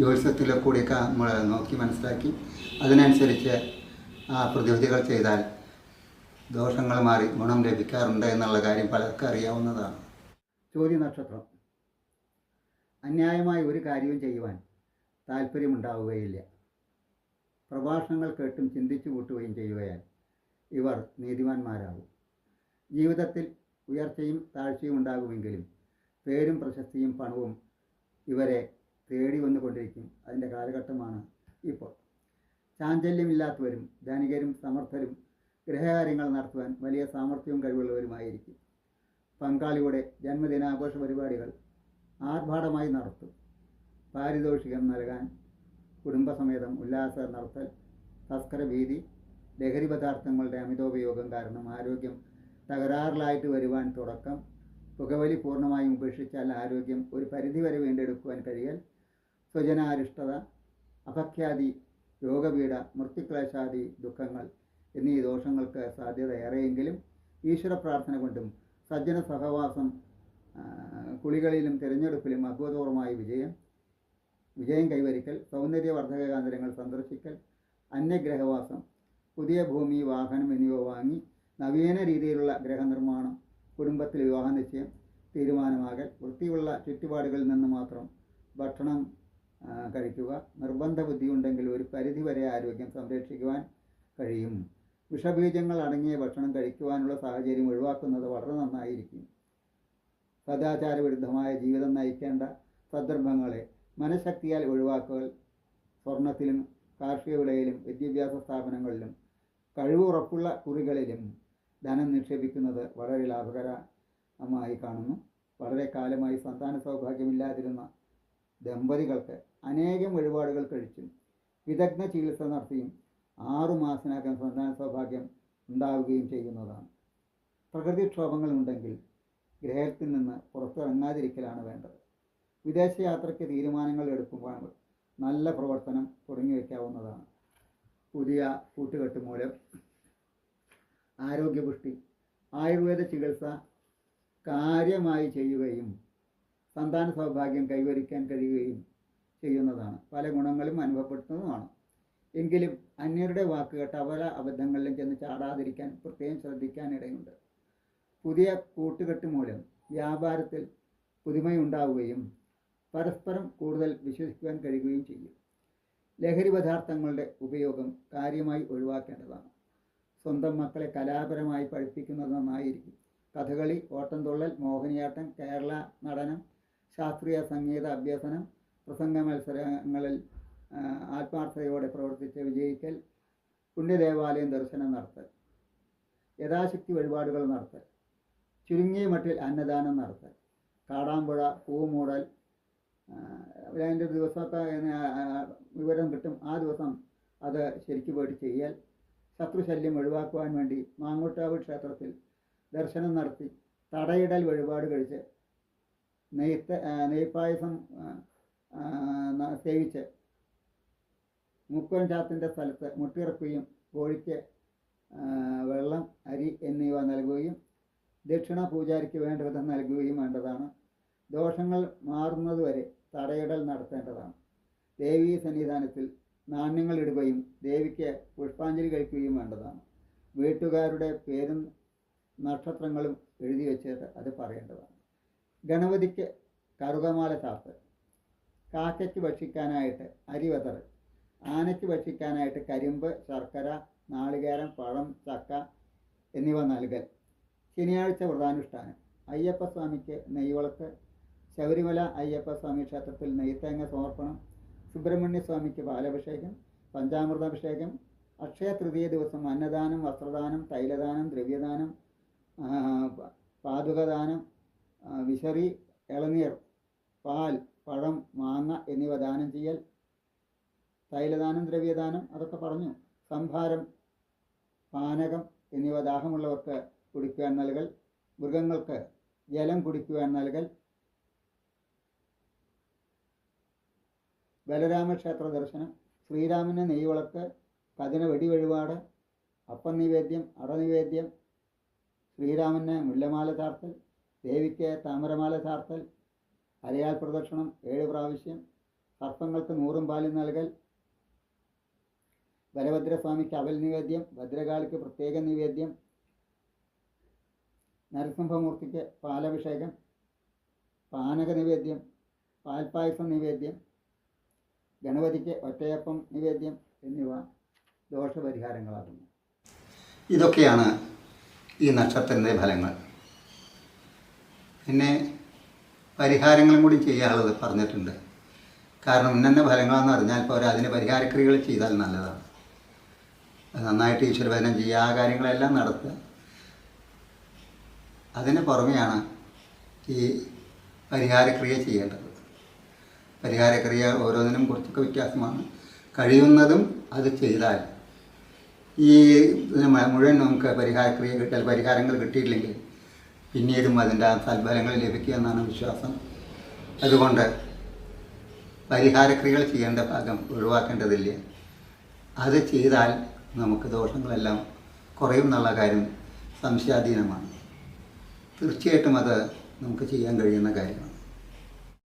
ജ്യോതിഷത്തിലെ കൂടിയൊക്കെ നമ്മൾ നോക്കി മനസ്സിലാക്കി. അതിനനുസരിച്ച് ആ പ്രതിവിധികൾ ചെയ്താൽ ദോഷങ്ങൾ മാറി ഗുണം ലഭിക്കാറുണ്ട് എന്നുള്ള കാര്യം പലർക്കും അറിയാവുന്നതാണ്. ചോദ്യ നക്ഷത്രം. അന്യായമായ ഒരു കാര്യവും ചെയ്യുവാൻ താല്പര്യമുണ്ടാവുകയില്ല. പ്രഭാഷണങ്ങൾ കേട്ടും ചിന്തിച്ചു കൂട്ടുകയും ചെയ്യുകയാൽ ഇവർ നീതിമാന്മാരാകും. ജീവിതത്തിൽ ഉയർച്ചയും താഴ്ചയും ഉണ്ടാകുമെങ്കിലും പേരും പ്രശസ്തിയും പണവും ഇവരെ തേടി വന്നുകൊണ്ടിരിക്കും. അതിന്റെ കാലഘട്ടമാണ് ഇപ്പോൾ. ചാഞ്ചല്യമില്ലാത്തവരും ധനികരും സമർത്ഥരും ഗൃഹകാര്യങ്ങൾ നടത്തുവാൻ വലിയ സാമർഥ്യവും കഴിവുള്ളവരുമായിരിക്കും. പങ്കാളിയുടെ ജന്മദിനാഘോഷ പരിപാടികൾ ആർഭാടമായി നടത്തും. പാരിതോഷികം നൽകാൻ കുടുംബസമേതം ഉല്ലാസ നടത്തൽ തസ്കരഭീതി ലഹരി പദാർത്ഥങ്ങളുടെ അമിതോപയോഗം കാരണം ആരോഗ്യം തകരാറിലായിട്ട് വരുവാൻ തുടക്കം പുകവലി പൂർണമായും ഉപേക്ഷിച്ചാൽ ആരോഗ്യം ഒരു പരിധിവരെ വീണ്ടെടുക്കുവാൻ കഴിയൽ സ്വജനാരിഷ്ടത അപഖ്യാതി രോഗപീഠ മൃത്യുക്ലേശാദി ദുഃഖങ്ങൾ എന്നീ ദോഷങ്ങൾക്ക് സാധ്യത ഏറെയെങ്കിലും ഈശ്വര പ്രാർത്ഥന കൊണ്ടും സജ്ജന സഹവാസം കുളികളിലും തിരഞ്ഞെടുപ്പിലും അഭൂതപൂർവമായ വിജയം വിജയം കൈവരിക്കൽ സൗന്ദര്യവർദ്ധക കേന്ദ്രങ്ങൾ സന്ദർശിക്കൽ അന്യഗ്രഹവാസം പുതിയ ഭൂമി വാഹനം എന്നിവ വാങ്ങി നവീന രീതിയിലുള്ള ഗ്രഹനിർമ്മാണം കുടുംബത്തിൽ വിവാഹ നിശ്ചയം തീരുമാനമാകൽ വൃത്തിയുള്ള ചുറ്റുപാടുകളിൽ നിന്ന് മാത്രം ഭക്ഷണം കഴിക്കുക. നിർബന്ധ ബുദ്ധിയുണ്ടെങ്കിൽ ഒരു പരിധിവരെ ആരോഗ്യം സംരക്ഷിക്കുവാൻ കഴിയും. വിഷബീജങ്ങൾ അടങ്ങിയ ഭക്ഷണം കഴിക്കുവാനുള്ള സാഹചര്യം ഒഴിവാക്കുന്നത് വളരെ നന്നായിരിക്കും. സദാചാര വിരുദ്ധമായ ജീവിതം നയിക്കേണ്ട സന്ദർഭങ്ങളെ മനഃശക്തിയാൽ ഒഴിവാക്കൽ സ്വർണത്തിലും കാർഷിക വിളയിലും വിദ്യാഭ്യാസ സ്ഥാപനങ്ങളിലും കഴിവുറപ്പുള്ള കുറികളിലും ധനം നിക്ഷേപിക്കുന്നത് വളരെ ലാഭകരമായി കാണുന്നു. വളരെ കാലമായി സന്താന സൗഭാഗ്യമില്ലാതിരുന്ന ദമ്പതികൾക്ക് അനേകം വഴിപാടുകൾ കഴിച്ചും വിദഗ്ധ ചികിത്സ നടത്തിയും ആറുമാസത്തിനകം സന്താന സൗഭാഗ്യം ഉണ്ടാവുകയും ചെയ്യുന്നതാണ്. പ്രകൃതിക്ഷോഭങ്ങൾ ഉണ്ടെങ്കിൽ ഗ്രഹത്തിൽ നിന്ന് പുറത്തിറങ്ങാതിരിക്കലാണ് വേണ്ടത്. വിദേശയാത്രയ്ക്ക് തീരുമാനങ്ങൾ എടുക്കുമ്പോൾ നല്ല പ്രവർത്തനം തുടങ്ങി വയ്ക്കാവുന്നതാണ്. പുതിയ കൂട്ടുകെട്ട് മൂലം ആരോഗ്യപുഷ്ടി ആയുർവേദ ചികിത്സ കാര്യമായി ചെയ്യുകയും സന്താന സൗഭാഗ്യം കൈവരിക്കാൻ കഴിയുകയും ചെയ്യുന്നതാണ്. പല ഗുണങ്ങളും അനുഭവപ്പെടുന്നതുമാണ് എങ്കിലും അന്യരുടെ വാക്കുകേട്ട് അവല അബദ്ധങ്ങളിലും ചെന്ന് ചാടാതിരിക്കാൻ പ്രത്യേകം ശ്രദ്ധിക്കാനിടയുണ്ട് പുതിയ കൂട്ടുകെട്ട് മൂലം വ്യാപാരത്തിൽ പുതുമയുണ്ടാവുകയും പരസ്പരം കൂടുതൽ വിശ്വസിക്കുവാൻ കഴിയുകയും ചെയ്യും. ലഹരി പദാർത്ഥങ്ങളുടെ ഉപയോഗം കാര്യമായി ഒഴിവാക്കേണ്ടതാണ്. സ്വന്തം മക്കളെ കലാപരമായി പഠിപ്പിക്കുന്നത് നന്നായിരിക്കും കഥകളി ഓട്ടംതുള്ളൽ മോഹിനിയാട്ടം കേരള നടനം ശാസ്ത്രീയ സംഗീത അഭ്യസനം പ്രസംഗ മത്സരങ്ങളിൽ ആത്മാർത്ഥതയോടെ പ്രവർത്തിച്ച് വിജയിക്കൽ പുണ്യദേവാലയം ദർശനം നടത്തൽ യഥാശക്തി വഴിപാടുകൾ നടത്തൽ ചുരുങ്ങിയ മട്ടിൽ അന്നദാനം നടത്തൽ കാടാമ്പുഴ പൂമൂടൽ അതിന്റെ ദിവസമൊക്കെ വിവരം കിട്ടും. ആ ദിവസം അത് ശരിക്കും പോയിട്ട് ചെയ്യൽ ശത്രുശല്യം ഒഴിവാക്കുവാൻ വേണ്ടി മാങ്ങോട്ടാവ് ക്ഷേത്രത്തിൽ ദർശനം നടത്തി തടയിടൽ വഴിപാട് കഴിച്ച് നെയ്ത്ത് നെയ്പ്പായസം സേവിച്ച് മുക്കോൻ ചാത്തിന്റെ സ്ഥലത്ത് മുട്ടിറക്കുകയും കോഴിക്ക് വെള്ളം അരി എന്നിവ നൽകുകയും ദക്ഷിണ പൂജാരിക്ക് വേണ്ട വിധം നൽകുകയും വേണ്ടതാണ്. ദോഷങ്ങൾ മാറുന്നതുവരെ തടയിടൽ നടത്തേണ്ടതാണ്. ദേവീ സന്നിധാനത്തിൽ നാണ്യങ്ങൾ ഇടുകയും ദേവിക്ക് പുഷ്പാഞ്ജലി കഴിക്കുകയും വേണ്ടതാണ്. വീട്ടുകാരുടെ പേരും നക്ഷത്രങ്ങളും എഴുതി വെച്ചിട്ട് അത് പറയേണ്ടതാണ്. ഗണപതിക്ക് കറുകമാല ചാർത്ത് കാക്കയ്ക്ക് ഭക്ഷിക്കാനായിട്ട് അരിവതർ ആനയ്ക്ക് ഭക്ഷിക്കാനായിട്ട് കരിമ്പ് ശർക്കര നാളികേരം പഴം ചക്ക എന്നിവ നൽകൽ. ശനിയാഴ്ച വ്രതാനുഷ്ഠാനം. അയ്യപ്പസ്വാമിക്ക് നെയ്വിളക്ക് ശബരിമല അയ്യപ്പസ്വാമി ക്ഷേത്രത്തിൽ നെയ്ത്തേങ്ങ സമർപ്പണം സുബ്രഹ്മണ്യ സ്വാമിക്ക് പാലഭിഷേകം പഞ്ചാമൃതാഭിഷേകം അക്ഷയ തൃതീയ ദിവസം അന്നദാനം വസ്ത്രദാനം തൈലദാനം ദ്രവ്യദാനം പാതുകദാനം വിശറി ഇളനീർ പാൽ പഴം മാങ്ങ എന്നിവ ദാനം ചെയ്യൽ തൈലദാനം ദ്രവ്യദാനം അതൊക്കെ പറഞ്ഞു. സംഭാരം പാനകം എന്നിവ ദാഹമുള്ളവർക്ക് കുടിക്കുവാൻ നൽകൽ മൃഗങ്ങൾക്ക് ജലം കുടിക്കുവാൻ നൽകൽ ബലരാമക്ഷേത്ര ദർശനം ശ്രീരാമന് നെയ്വിളക്ക് വെടി വഴിപാട് അപ്പം നിവേദ്യം അടനിവേദ്യം ശ്രീരാമന് മുല്ലമാല ചാർത്തൽ ദേവിക്ക് താമരമാല ചാർത്തൽ അരയാൽ പ്രദക്ഷിണം ഏഴ് പ്രാവശ്യം സർപ്പങ്ങൾക്ക് നൂറും പാലും നൽകൽ ബലഭദ്രസ്വാമിക്ക് അവൽ നിവേദ്യം ഭദ്രകാളിക്ക് പ്രത്യേക നിവേദ്യം നരസിംഹമൂർത്തിക്ക് പാലഭിഷേകം പാനക നിവേദ്യം പാൽപായസം നിവേദ്യം ഗണപതിക്ക് ഒറ്റയപ്പം നിവേദ്യം എന്നിവ ദോഷപരിഹാരങ്ങളാകുന്നു. ഇതൊക്കെയാണ് ഈ നക്ഷത്രത്തിന്റെ ഫലങ്ങൾ. പിന്നെ പരിഹാരങ്ങളും കൂടി ചെയ്യാനുള്ളത് പറഞ്ഞിട്ടുണ്ട്. കാരണം ഇന്നെ ഫലങ്ങളെന്ന് പറഞ്ഞാൽ പോരാ അതിന് പരിഹാരക്രിയകൾ ചെയ്താൽ നല്ലതാണ്. നന്നായിട്ട് ഈശ്വരഭജനം ചെയ്യുക ആ കാര്യങ്ങളെല്ലാം നടത്തുക. അതിന് പുറമെയാണ് ഈ പരിഹാരക്രിയ ചെയ്യേണ്ടത്. പരിഹാരക്രിയ ഓരോന്നിനും കുറച്ചൊക്കെ വ്യത്യാസമാണ്. കഴിയുന്നതും അത് ചെയ്താൽ ഈ മുഴുവൻ നമുക്ക് പരിഹാരക്രിയ കിട്ടിയാൽ പരിഹാരങ്ങൾ കിട്ടിയില്ലെങ്കിൽ പിന്നീടും അതിന്റെ സൽഫലങ്ങൾ ലഭിക്കുക എന്നാണ് വിശ്വാസം. അതുകൊണ്ട് പരിഹാരക്രിയകൾ ചെയ്യേണ്ട ഭാഗം ഒഴിവാക്കേണ്ടതില്ല. അത് ചെയ്താൽ നമുക്ക് ദോഷങ്ങളെല്ലാം കുറയും എന്നുള്ള കാര്യം സംശയാധീനമാണ്. തീർച്ചയായിട്ടും അത് നമുക്ക് ചെയ്യാൻ കഴിയുന്ന കാര്യമാണ്.